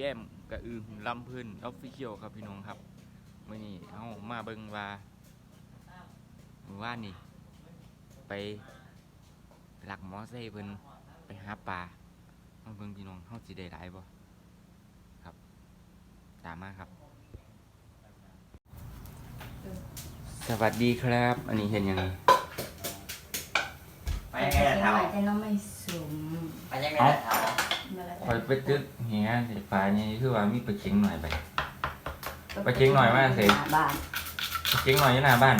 ก้มกระอือลำพื้นออฟฟิเชียลครับพี่น้องครับมื่อนี้เอามาเบิ่งว่ามื้อว่านนี่ ไปหลักหมอไซค์เพิ่นไปหาปลามาเบิ่งพี่น้องเฮาสิได้หลายบ่ครับ ตามมาครับ สวัสดีครับ อันนี้เห็นยังไงไปยังไงล่ะเท้าแต่น้องไม่สูงไปยังไงล่ะเท้า มาแล้วคอยไปตึกเฮียสิปลานี่คือว่ามีปลาเค็งหน่อยไป ไปเช็คหน่อยว่าเสร็จ บ้านปลาเค็งหน่อยอยู่หน้าบ้าน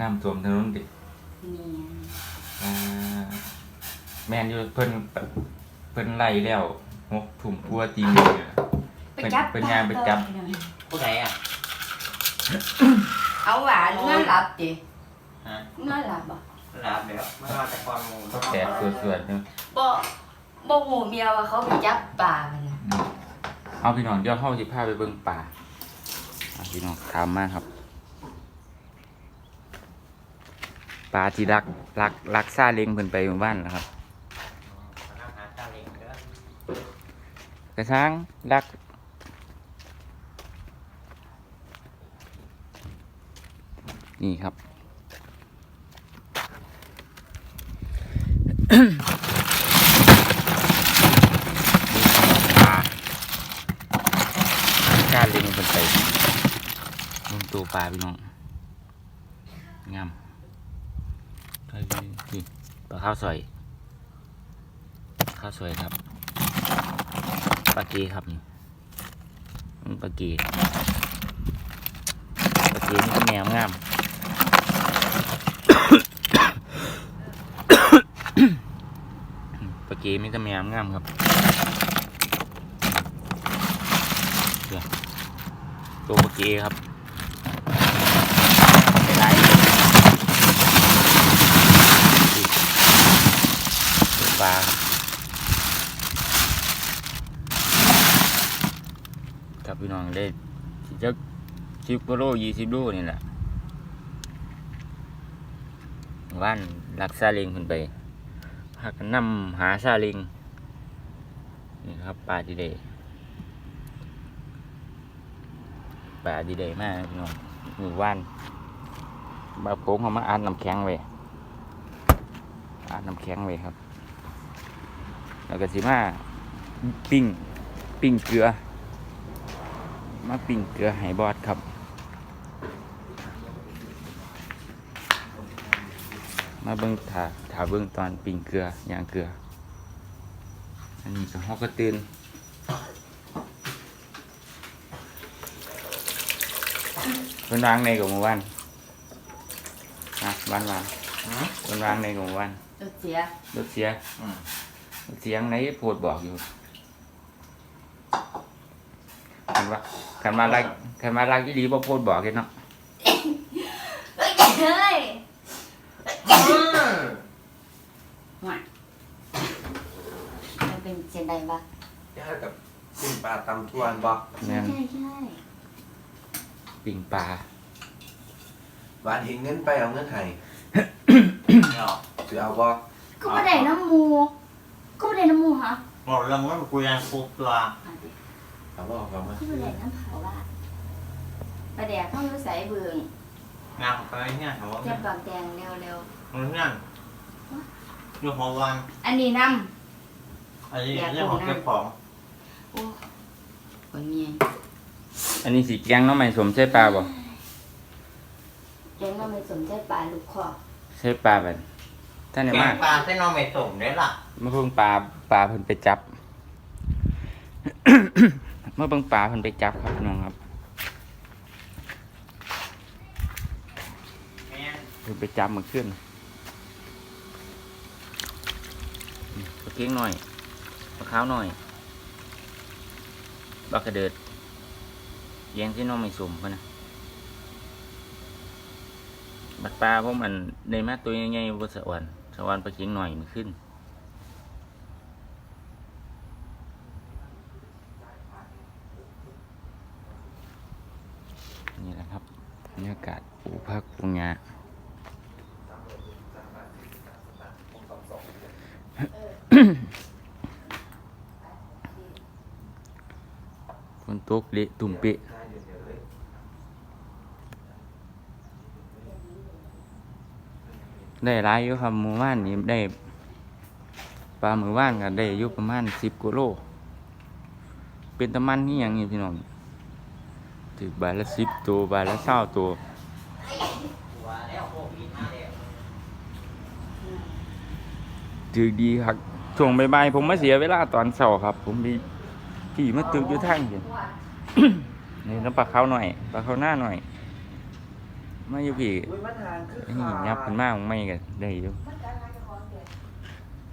น้ำท่วมถนนดินี่อ่าแม่นอยู่เพิ่นเพิ่นไล่แล้วหกถุ่มพัวตีนอยู่เนี่ย ไปจับเป็นยามไปจับ ผู้ไหนอะ เอาหวานน่าหลับดิฮะ น่าหลับบ่หลับแล้วไม่ว่าแต่ความงูก็แตกสวดๆเนาะ บ่ บ่หูเมียว่าเขาไปจับปลามันน่ะเอาพี่น้องเดี๋ยวเฮาสิพาไปเบิ่งป่าเอาพี่น้องถามมาครับปลาที่รักรักรักซาเล้งเพิ่นไปหมู่บ้านแล้วครับอาหาตาเล็งเด้อ กระช้างรัก นี่ครับ ปลาการเลี้ยงคนไปลงตัว ปลาพี่น้องงามนี่ปลาข้าวสวยข้าวสวยครับปลาเกครับนี่ปลาเกปลาเกนี่ก็แนวงามปลาเกมีแต่แมวงามครับเดี๋ยวตัวปลาเกครับไปไล่ ตัวปลาครับพี่น้องได้สิจักสิบกิโลยี่สิบโลนี่แหละว่านลักซาเลิงขึ้นไปหากนำหาซาเลิงนี่ครับปลาดีเดย์ปลาดีเดย์มากพี่น้องมือว่านบาโป้งเขามาอ่านน้ำแข็งไว้อ่านน้ำแข็งไว้ครับ แล้วก็สิมาปิ้งปิ้งเกลือ มาปิ้งเกลือไห้บอดครับมาเบิ่งถาถาเบิ่งตอนปิ้งเกลือย่างเกลือ อันนี้ก็ฮอกกระตื่นเพิ่นวางในกับหมู่บ้านนะบ้านวางเพิ่นวางในกับหมู่บ้านตัวเสียรถเสียอืมรถ เสียงไหนโพดบอกอยู่คันว่าคันมาลักคันมาลักอีหลีบ่โพดบอกเลยเนาะเฮ้ยว่ะมันเป็นเจนใดวะย่ากับกินปลาตำทวนบ่ใช่แม่นใช่ใช่ปิ่งปลาหวานเห็นเงินไปเอาเงินให้เนาะเอาบ่ก็ไม่ได้น้ำมู ก็ไม่ได้น้ำมูฮะหมดแล้วมันกูยังฟุกตัวอะดิเอาบ่เอามาก็ไม่ได้น้ำเผาว่าประเดี๋ยวเข้ารู้ใส่เบืองงานไปเนี่ยเหรอเจ็บปากแดงเร็วมันเนี่ยอยู่หัววันๆอันนี้น้อันนี้เรื่องของเก็บของำโอ้คนเมียอันนี้สีแกงเน้องใหม่สมใช่ปลาบ่เลี้ยงมาไม่สนใจปลาลูกคอใช่ปลาแบบ ท่านแกเนี่ยมางปลาเส้นนอไม่ส่งได้ล่ะเมื่อเพิ่งปลาปลาเพิ่นไปจับ เมื่อเพิ่งปลาเพิ่นไปจับครับพี่น้องครับแม่เพิ่นไปจับเมื่อคืนปลาเก้งหน่อยปลาขาวหน่อยปลากระเดิดแยงที่น้องไม่สมเพิ่นนะบัดปลาพวกมันในมาตัวใหญ่ๆบนสวรรค์ สวรรค์ปลาเก้งหน่อยมันขึ้น นี่แหละครับบรรยากาศปูพักปูงาฝนตกเละตุ่มเปะ ได้หลายอยู่ครับหมู่บ้านนี้ได้ปลาหมู่บ้านก็ได้อยู่ประมาณสิบกิโลเป็นตะมันนี่ยังนี่พี่น้องถือบาทละสิบตัวบาทละเศร้าตัวว่าแล้วโควิดมาแล้วถือดีครับช่วงใบ่ายๆผมไมาเสียเวลาตอนเช้าครับ ผมไปขี่มาตึกอยู่ทางเห็นนี่น้ำปลาเขาหน่อยปลาเขาหน้าหน่อย มาอยู่พี่อุ้ยมันทางคือนี่ยับขึ้นมาของไม่กันได้อยู่มันการงานจะของเดือด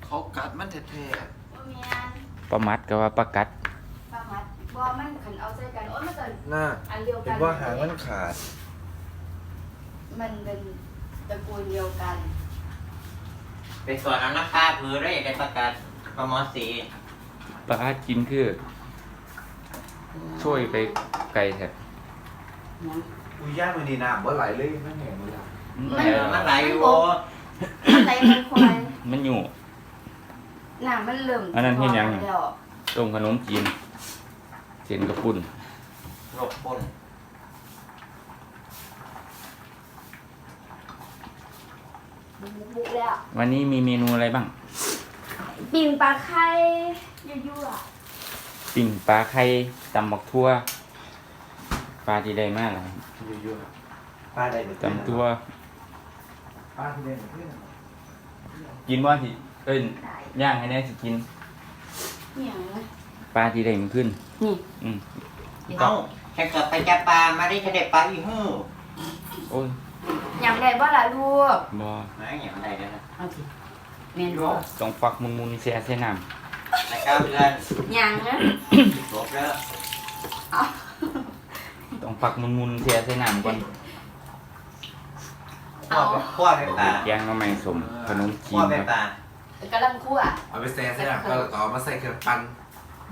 เขากัดมันแท้บ่แม่นปลามัดก็ว่าปลากัดปลามัดบ่มันขันเอาใส่กันโอ้ยมันก็ๆน่าอันเดียวเป็กันนว่าหางมันขาด มันเป็นตระกูลเดียวกัน ไปสวนน้ำน้ำตาพื้นได้ได้ประกาศปมสีปลากินคือ ช่วยไปไกลแท้ อุ้ยย่างมันนี่น้ำบ่ไหลเลยมันแห้งหมดแล้วมันเออมันไหลอยู่มันไหลมันควายมันอยู่ น้ำมันเริ่มอันนั้นเฮ็ดหยัง แล้วต้มขนมจีนเส้นกระปุ่นหลบปนบุกแล้ว วันนี้มีเมนูอะไรบ้างปิ่งปลาไข่ยั่วปิ่งปลาไข่ตำบักทั่ว ปลาที่ได้มากเลยอยู่ๆป้าได้เดี๋ยวตำตัวป้าที่ได้เพื่อนกินว่าสิเอ้ยๆได้ย่างให้แน่สิกินเนี่ยงนะปลาที่ได้มันขึ้น นี่อืมเอ้าแค่เกิดไปจับปลามาได้เฉด็จปลาอีหื้อโอ้ยยำได้บ่ล่ะลูกบอไม่อย่างไรแล้วนะเอาสิแม่นบ่ต้องฟักมุนมุนๆแช่ใส่น้แต่เก้าเดือนยังนะหลบแล้วเอาำ ต้องฟักมุนมุนๆแช่ใส่น้ำก่อนขั้วไปขั้วไปปลาแกงหน้ำมันสมขนมจีขั้วนไปครับปลากำลังคั่วเอาไปแซ่ใส่น้ำแล้วก็เอามาใส่เครื่องปั้น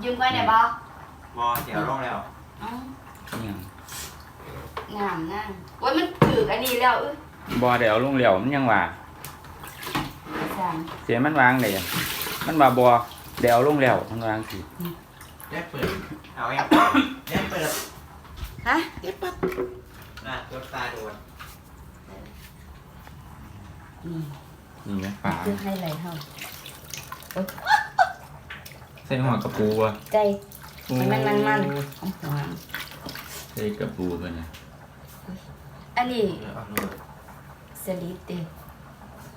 ยืมไว้ได้บ่บอเดี๋ยวลงแล้วเอ้าเนี่ยงงามนั่งโอ้ยมันถืออันนี้แล้วเอ้ยบอเดี๋ยวลงเหลวมันยังว่าสั่งเสียมันวางเลยอะมันว่าบอเดี๋ยวลงแล้วมันวางสิแยกเปิดเอาเองแย่เปิด ฮะแยกปั๊บน่ะยกตาโดนนี่นี่ไหมปลาคือให้ไหลเท่าใส่หัวกระปูอะใจมันมันมันมันเอาหัวใส่กระปูกันนะอันนี้เอาเลยสลิดเด้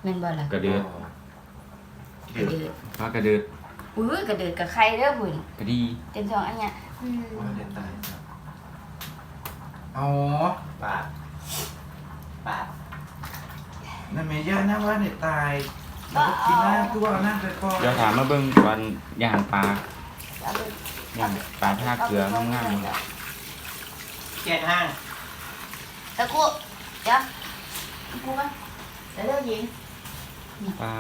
แม่นบ่ล่ะกระเดือดกระเดือดปลากระเดือดอุ้ยกระเดือดกับไข่เด้อบุญกระดีเต็มท้องอันเนี้ยอืม ว่าเด็ดตายครับ อ๋อปลาปลานั่นแม่ย่าหน้าว่าเด็ดตายแล้วก็กินหน้าตัวเอาหน้าไปก่อนเดี๋ยวถามมาเบิ่งตอนย่างปลาเอาไปย่างปลาท่าเกลืองามๆเลยเจ็ดห้างตะกุเดี๋ยวตะกุมาเดี๋ยวเลิกยิงปลา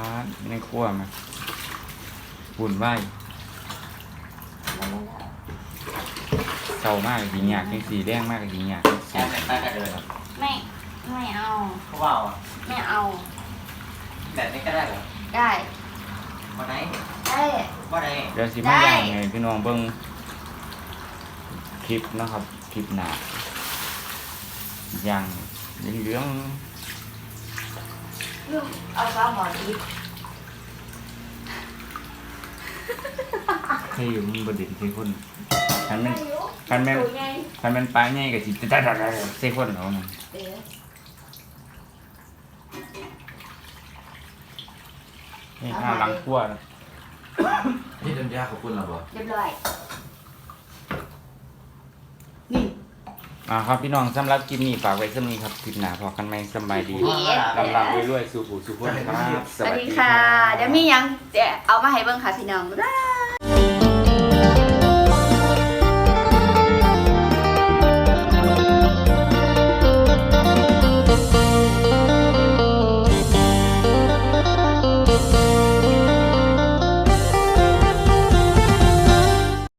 ในครัวมาบุ่นไหวาย เศร้ามากสีหยากยังสีแดงมากสีหยากแค่เป็นปลากระเดินไม่ไม่เอา เขาว่าอะไม่เอาแบบนี้ก็ได้เหรอได้วันไหนได้วันไหนเดี๋ยวสิมาย่างไงพี่น้องเบิ่งคลิปนะครับคลิปหนาย่างเหลือง ลูกเอาปลาหมอดิบๆ ให้อยู่มันบไดิใส่คนคันแมันอายุคันแม่นอยู่ไงคันแมันปลาใหญ่ก็สิตะๆๆๆใส่คนเอามันเดี๋ยวนี่ข้าวหลังครัวนะนี่น้ำยาขอบคุณเหรอบ่เรียบร้อย อ่าครับพี่น้องสำหรับคลิปนี้ฝากไว้สำนี้ครับคลิปหน้าพอกันไหมสำบายดีเย้ลำลำรวยๆสู่ผู้สู่คนครับสวัสดีค่ะเดี๋ยวมีหยังเดี๋ยวเอามาให้เบิ่งค่ะพี่น้องบ๊ายบาย